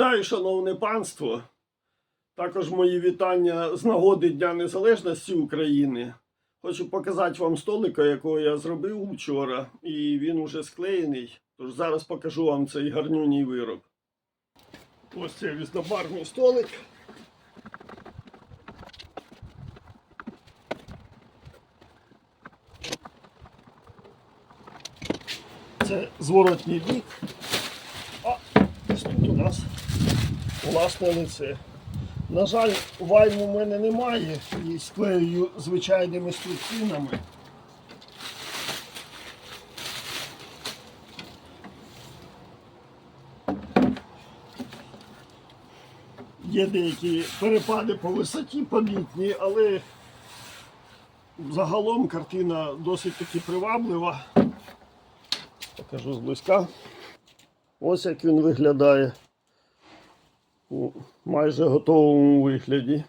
Вітаю, шановне панство. Також мої вітання з нагоди Дня Незалежності України. Хочу показати вам столика, якого я зробив вчора, і він уже склеєний. Тож зараз покажу вам цей гарнюній вироб. Ось цей різнобарвний столик. Це зворотній бік. У нас власне лице. На жаль, вайну в мене немає і склею звичайними струбцинами. Є деякі перепади по висоті помітні, але загалом картина досить таки приваблива. Покажу зблизька. Ось як він виглядає у майже готовому вигляді.